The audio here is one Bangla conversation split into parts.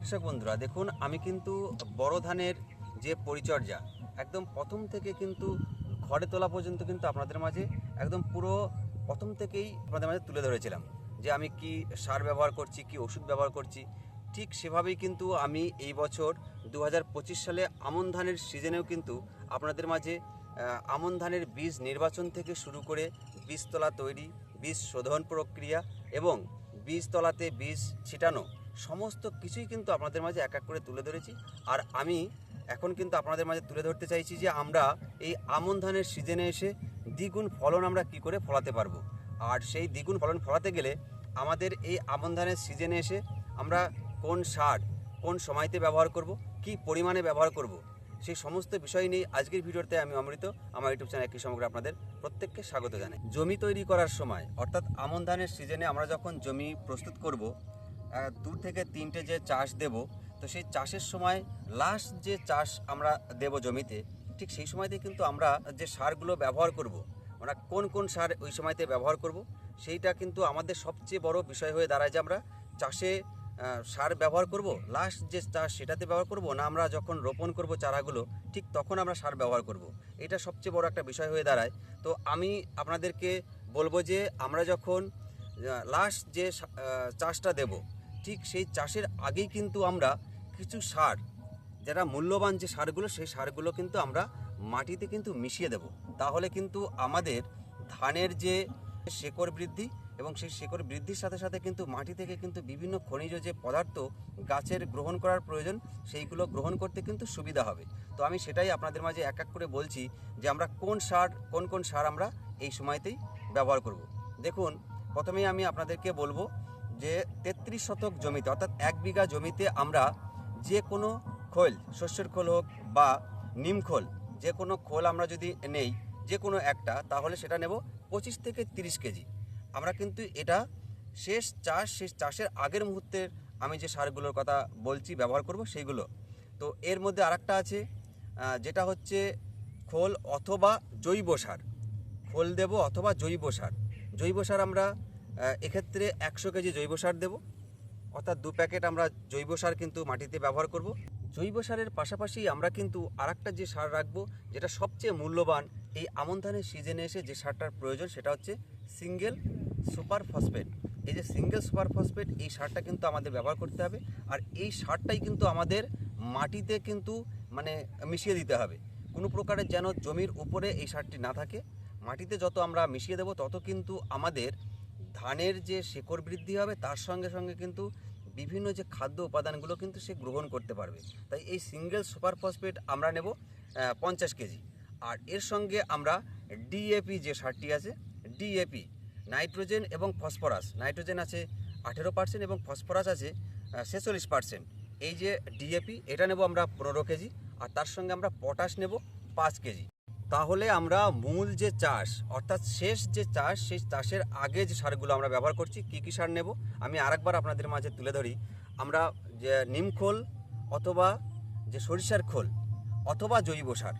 কৃষক বন্ধুরা, দেখুন, আমি কিন্তু বড় ধানের যে পরিচর্যা, একদম প্রথম থেকে কিন্তু ঘরে তোলা পর্যন্ত কিন্তু আপনাদের মাঝে একদম পুরো প্রথম থেকেই আপনাদের মাঝে তুলে ধরেছিলাম যে আমি কি সার ব্যবহার করছি, কি ওষুধ ব্যবহার করছি। ঠিক সেভাবেই কিন্তু আমি এই বছর দু হাজার পঁচিশ সালে আমন ধানের সিজনেও কিন্তু আপনাদের মাঝে আমন ধানের বীজ নির্বাচন থেকে শুরু করে বীজতলা তৈরি, বীজ শোধন প্রক্রিয়া এবং বীজতলাতে বীজ ছিটানো সমস্ত কিছুই কিন্তু আপনাদের মাঝে এক এক করে তুলে ধরেছি। আর আমি এখন কিন্তু আপনাদের মাঝে তুলে ধরতে চাইছি যে আমরা এই আমন ধানের সিজনে এসে দ্বিগুণ ফলন আমরা কি করে ফলাতে পারব? আর সেই দ্বিগুণ ফলন ফলাতে গেলে আমাদের এই আমন ধানের সিজনে এসে আমরা কোন সার কোন সময়তে ব্যবহার করব, কি পরিমাণে ব্যবহার করব, সেই সমস্ত বিষয় নিয়ে আজকের ভিডিওতে আমি অমৃত, আমার ইউটিউব চ্যানেল কৃষি সমগ্র আপনাদের প্রত্যেককে স্বাগত জানাই। জমি তৈরি করার সময়, অর্থাৎ আমন ধানের সিজনে আমরা যখন জমি প্রস্তুত করব দু থেকে তিনটে যে চাষ দেব, তো সেই চাষের সময় লাস্ট যে চাষ আমরা দেব জমিতে, ঠিক সেই সময়তে কিন্তু আমরা যে সারগুলো ব্যবহার করব, আমরা কোন কোন সার ওই সময়তে ব্যবহার করব, সেইটা কিন্তু আমাদের সবচেয়ে বড় বিষয় হয়ে দাঁড়ায় যে আমরা চাষে সার ব্যবহার করব লাস্ট যে চাষ সেটাতে ব্যবহার করব, না আমরা যখন রোপণ করব চারাগুলো, ঠিক তখন আমরা সার ব্যবহার করব, এটা সবচেয়ে বড় একটা বিষয় হয়ে দাঁড়ায়। তো আমি আপনাদেরকে বলব যে আমরা যখন লাস্ট যে চাষটা দেব ঠিক সেই চাষের আগেই কিন্তু আমরা কিছু সার, যারা মূল্যবান যে সারগুলো, সেই সারগুলো কিন্তু আমরা মাটিতে কিন্তু মিশিয়ে দেব। তাহলে কিন্তু আমাদের ধানের যে শেকড় বৃদ্ধি এবং সেই শেকড় বৃদ্ধির সাথে সাথে কিন্তু মাটি থেকে কিন্তু বিভিন্ন খনিজ যে পদার্থ গাছের গ্রহণ করার প্রয়োজন, সেইগুলো গ্রহণ করতে কিন্তু সুবিধা হবে। তো আমি সেটাই আপনাদের মাঝে এক এক করে বলছি যে আমরা কোন সার, কোন কোন সার আমরা এই সময়তেই ব্যবহার করব। দেখুন, প্রথমেই আমি আপনাদেরকে বলব যে তেত্রিশ শতক জমিতে, অর্থাৎ এক বিঘা জমিতে আমরা যে কোনো খোল, শস্যের খোল হোক বা নিম খোল, যে কোনো খোল আমরা যদি নেই, যে কোনো একটা, তাহলে সেটা নেব পঁচিশ থেকে তিরিশ কেজি। আমরা কিন্তু এটা শেষ চাষ, শেষ চাষের আগের মুহূর্তের আমি যে সারগুলোর কথা বলছি, ব্যবহার করব সেইগুলো। তো এর মধ্যে আরেকটা আছে যেটা হচ্ছে খোল অথবা জৈব সার। খোল দেব অথবা জৈব সার। জৈব সার আমরা এক্ষেত্রে একশো কেজি জৈব সার দেব। অর্থাৎ দু প্যাকেট আমরা জৈব সার কিন্তু মাটিতে ব্যবহার করব। জৈব সারের পাশাপাশি আমরা কিন্তু আরেকটা যে সার রাখব, যেটা সবচেয়ে মূল্যবান এই আমন ধানের সিজনে এসে যে সারটার প্রয়োজন, সেটা হচ্ছে সিঙ্গেল সুপার ফসফেট এই যে সিঙ্গেল সুপার ফসফেট এই সারটা কিন্তু আমাদের ব্যবহার করতে হবে। আর এই সারটাই কিন্তু আমাদের মাটিতে কিন্তু মানে মিশিয়ে দিতে হবে। কোনো প্রকারের যেন জমির উপরে এই সারটি না থাকে। মাটিতে যত আমরা মিশিয়ে দেব, তত কিন্তু আমাদের ধানের যে শেকড় বৃদ্ধি হবে, তার সঙ্গে সঙ্গে কিন্তু বিভিন্ন যে খাদ্য উপাদানগুলো কিন্তু সে গ্রহণ করতে পারবে। তাই এই সিঙ্গেল সুপার ফসফেট আমরা নেব পঞ্চাশ কেজি। আর এর সঙ্গে আমরা ডিএপি যে সারটি আছে ডিএপি নাইট্রোজেন এবং ফসফরাস, নাইট্রোজেন আছে আঠেরো পার্সেন্ট এবং ফসফরাস আছে ছেচল্লিশ পার্সেন্ট এই যে ডিএপি এটা নেব আমরা পনেরো কেজি, আর তার সঙ্গে আমরা পটাশ নেব পাঁচ কেজি। তাহলে আমরা মূল যে চাষ, অর্থাৎ শেষ যে চাষ, সেই চাষের আগে যে সারগুলো আমরা ব্যবহার করছি, কী কী সার নেব? আমি আরেকবার আপনাদের মাঝে তুলে ধরি। আমরা যে নিম খোল অথবা যে সরিষার খোল অথবা জৈব সার,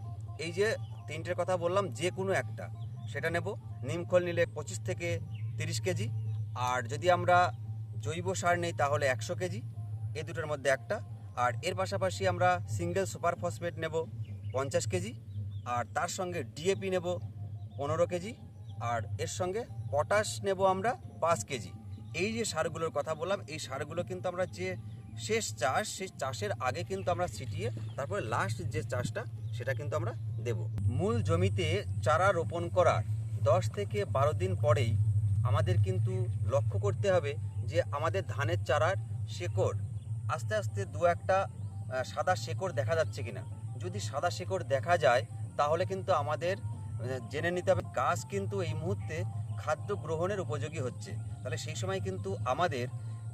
এই যে তিনটের কথা বললাম, যে কোনো একটা, সেটা নেব। নিম খোল নিলে পঁচিশ থেকে তিরিশ কেজি, আর যদি আমরা জৈব সার নেই, তাহলে একশো কেজি এই দুটোর মধ্যে একটা, আর এর পাশাপাশি আমরা সিঙ্গেল সুপার ফসফেট নেব, পঞ্চাশ কেজি আর তার সঙ্গে ডিএপি নেব পনেরো কেজি, আর এর সঙ্গে পটাশ নেব আমরা পাঁচ কেজি। এই যে সারগুলোর কথা বললাম, এই সারগুলো কিন্তু আমরা যে শেষ চাষ, সেই চাষের আগে কিন্তু আমরা ছিটিয়ে তারপরে লাস্ট যে চাষটা, সেটা কিন্তু আমরা দেব। মূল জমিতে চারা রোপণ করার দশ থেকে বারো দিন পরেই আমাদের কিন্তু লক্ষ্য করতে হবে যে আমাদের ধানের চারার শেকড়, আস্তে আস্তে দু একটা সাদা শেকড় দেখা যাচ্ছে কিনা। যদি সাদা শেকড় দেখা যায় তাহলে কিন্তু আমাদের জেনে নিতে হবে গাছ কিন্তু এই মুহূর্তে খাদ্য গ্রহণের উপযোগী হচ্ছে। তাহলে সেই সময় কিন্তু আমাদের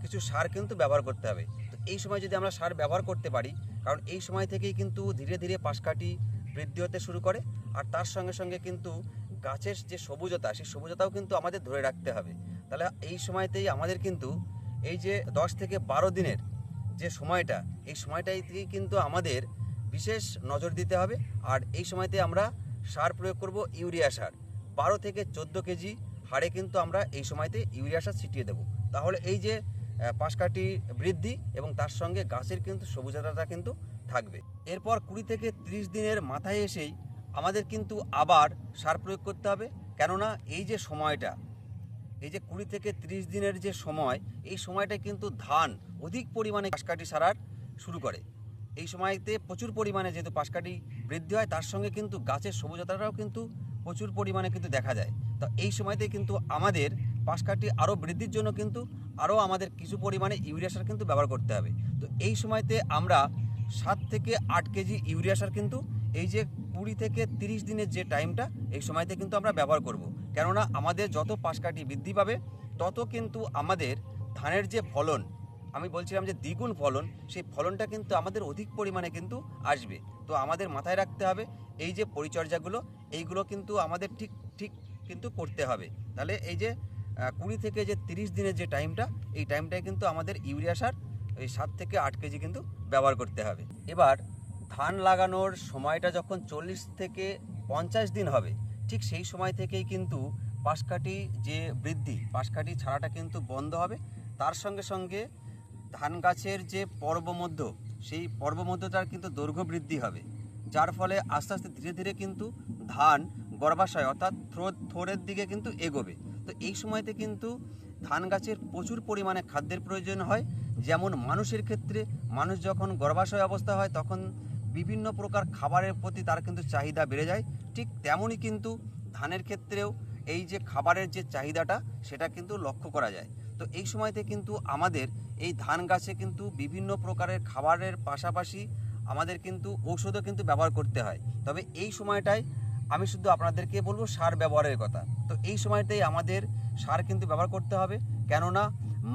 কিছু সার কিন্তু ব্যবহার করতে হবে। তো এই সময় যদি আমরা সার ব্যবহার করতে পারি, কারণ এই সময় থেকেই কিন্তু ধীরে ধীরে পাশকাঠি বৃদ্ধি হতে শুরু করে, আর তার সঙ্গে সঙ্গে কিন্তু গাছের যে সবুজতা, সেই সবুজতাও কিন্তু আমাদের ধরে রাখতে হবে। তাহলে এই সময়তেই আমাদের কিন্তু এই যে দশ থেকে বারো দিনের যে সময়টা, এই সময়টাই কিন্তু আমাদের বিশেষ নজর দিতে হবে। আর এই সময়তে আমরা সার প্রয়োগ করব ইউরিয়া সার। বারো থেকে চোদ্দ কেজি হারে কিন্তু আমরা এই সময়তে ইউরিয়া সার ছিটিয়ে দেবো। তাহলে এই যে পাশকাঠি বৃদ্ধি এবং তার সঙ্গে গাছের কিন্তু সবুজতাটা কিন্তু থাকবে। এরপর কুড়ি থেকে ত্রিশ দিনের মাথায় এসেই আমাদের কিন্তু আবার সার প্রয়োগ করতে হবে। কেননা এই যে সময়টা, এই যে কুড়ি থেকে ত্রিশ দিনের যে সময়, এই সময়টা কিন্তু ধান অধিক পরিমাণে পাশকাঠি সারার শুরু করে। এই সময়তে প্রচুর পরিমাণে যেহেতু পাশকাঠি বৃদ্ধি হয়, তার সঙ্গে কিন্তু গাছের সবুজতাটাও কিন্তু প্রচুর পরিমাণে কিন্তু দেখা যায় তো এই সময়তে কিন্তু আমাদের পাশকাঠি আরও বৃদ্ধির জন্য কিন্তু আরও আমাদের কিছু পরিমাণে ইউরিয়া সার কিন্তু ব্যবহার করতে হবে তো এই সময়তে আমরা সাত থেকে আট কেজি ইউরিয়া সার কিন্তু এই যে কুড়ি থেকে তিরিশ দিনের যে টাইমটা, এই সময়তে কিন্তু আমরা ব্যবহার করব। কেননা আমাদের যত পাশকাঠি বৃদ্ধি পাবে, তত কিন্তু আমাদের ধানের যে ফলন আমি বলছিলাম যে দ্বিগুণ ফলন, সেই ফলনটা কিন্তু আমাদের অধিক পরিমাণে কিন্তু আসবে। তো আমাদের মাথায় রাখতে হবে, এই যে পরিচর্যাগুলো, এইগুলো কিন্তু আমাদের ঠিক ঠিক কিন্তু করতে হবে। তাহলে এই যে কুড়ি থেকে যে তিরিশ দিনের যে টাইমটা, এই টাইমটায় কিন্তু আমাদের ইউরিয়া সার, এই সাত থেকে আট কেজি কিন্তু ব্যবহার করতে হবে। এবার ধান লাগানোর সময়টা যখন চল্লিশ থেকে পঞ্চাশ দিন হবে, ঠিক সেই সময় থেকেই কিন্তু পাশকাঠি যে বৃদ্ধি, পাশকাঠি ছাড়াটা কিন্তু বন্ধ হবে। তার সঙ্গে সঙ্গে ধান গাছের যে পর্বমধ্য, সেই পর্বমধ্যটার কিন্তু দৈর্ঘ্য বৃদ্ধি হবে। যার ফলে আস্তে আস্তে ধীরে ধীরে কিন্তু ধান গর্ভাশয় অর্থাৎ থ্রো থোরের দিকে কিন্তু এগোবে। তো এই সময়তে কিন্তু ধান গাছের প্রচুর পরিমাণে খাদ্যের প্রয়োজন হয়। যেমন মানুষের ক্ষেত্রে মানুষ যখন গর্ভাশয় অবস্থা হয়, তখন বিভিন্ন প্রকার খাবারের প্রতি তার কিন্তু চাহিদা বেড়ে যায়। ঠিক তেমনই কিন্তু ধানের ক্ষেত্রেও এই যে খাবারের যে চাহিদাটা, সেটা কিন্তু লক্ষ্য করা যায়। তো এই সময়তে কিন্তু আমাদের এই ধান গাছে কিন্তু বিভিন্ন প্রকারের খাবারের পাশাপাশি আমাদের কিন্তু ঔষধও কিন্তু ব্যবহার করতে হয়। তবে এই সময়টায় আমি শুধু আপনাদেরকে বলব সার ব্যবহারের কথা। তো এই সময়টাই আমাদের সার কিন্তু ব্যবহার করতে হবে। কেননা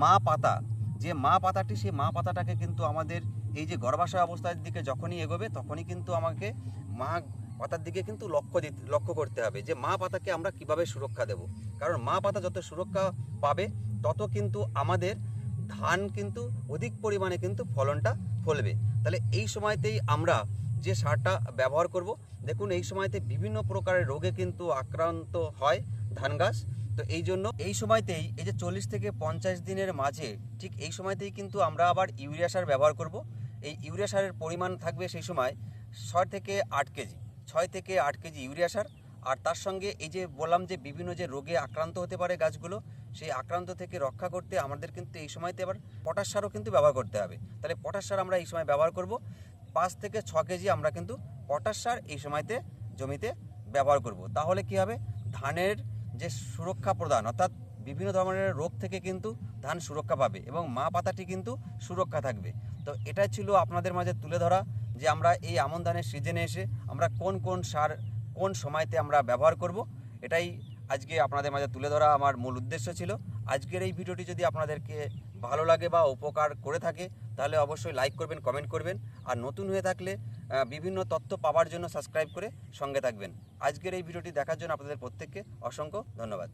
মা পাতা, যে মা পাতাটি, সেই মা পাতাটাকে কিন্তু আমাদের এই যে গর্ভাশয় অবস্থার দিকে যখনই এগোবে, তখনই কিন্তু আমাকে মা পাতার দিকে কিন্তু লক্ষ্য দিতে লক্ষ্য করতে হবে যে মা পাতাকে আমরা কীভাবে সুরক্ষা দেব। কারণ মা পাতা যত সুরক্ষা পাবে, তত কিন্তু আমাদের ধান কিন্তু অধিক পরিমাণে কিন্তু ফলনটা ফলবে। তাহলে এই সময়তেই আমরা যে সারটা ব্যবহার করব, দেখুন এই সময়তে বিভিন্ন প্রকারের রোগে কিন্তু আক্রান্ত হয় ধান গাছ। তো এই জন্য এই সময়তেই এই যে চল্লিশ থেকে পঞ্চাশ দিনের মাঝে ঠিক এই সময়তেই কিন্তু আমরা আবার ইউরিয়া সার ব্যবহার করব। এই ইউরিয়া সারের পরিমাণ থাকবে সেই সময় ছয় থেকে আট কেজি। ছয় থেকে আট কেজি ইউরিয়া সার। আর তার সঙ্গে এই যে বললাম যে বিভিন্ন যে রোগে আক্রান্ত হতে পারে গাছগুলো, সেই আক্রান্ত থেকে রক্ষা করতে আমাদের কিন্তু এই সময়তে আবার পটাশ সারও কিন্তু ব্যবহার করতে হবে। তাহলে পটাশ সার আমরা এই সময় ব্যবহার করব। পাঁচ থেকে ছ কেজি আমরা কিন্তু পটাশ সার এই সময়তে জমিতে ব্যবহার করব। তাহলে কি হবে? ধানের যে সুরক্ষা প্রদান, অর্থাৎ বিভিন্ন ধরনের রোগ থেকে কিন্তু ধান সুরক্ষা পাবে এবং মা পাতাটি কিন্তু সুরক্ষা থাকবে। তো এটাই ছিল আপনাদের মাঝে তুলে ধরা। যে আমরা এই আমন ধানের সিজনে এসে আমরা কোন কোন সার কোন সময়তে আমরা ব্যবহার করব, এটাই আজকে আপনাদের মাঝে তুলে ধরা আমার মূল উদ্দেশ্য ছিল। আজকের এই ভিডিওটি যদি আপনাদেরকে ভালো লাগে বা উপকার করে থাকে, তাহলে অবশ্যই লাইক করবেন কমেন্ট করবেন। আর নতুন হয়ে থাকলে বিভিন্ন তথ্য পাওয়ার জন্য সাবস্ক্রাইব করে সঙ্গে থাকবেন। আজকের এই ভিডিওটি দেখার জন্য আপনাদের প্রত্যেককে অসংখ্য ধন্যবাদ।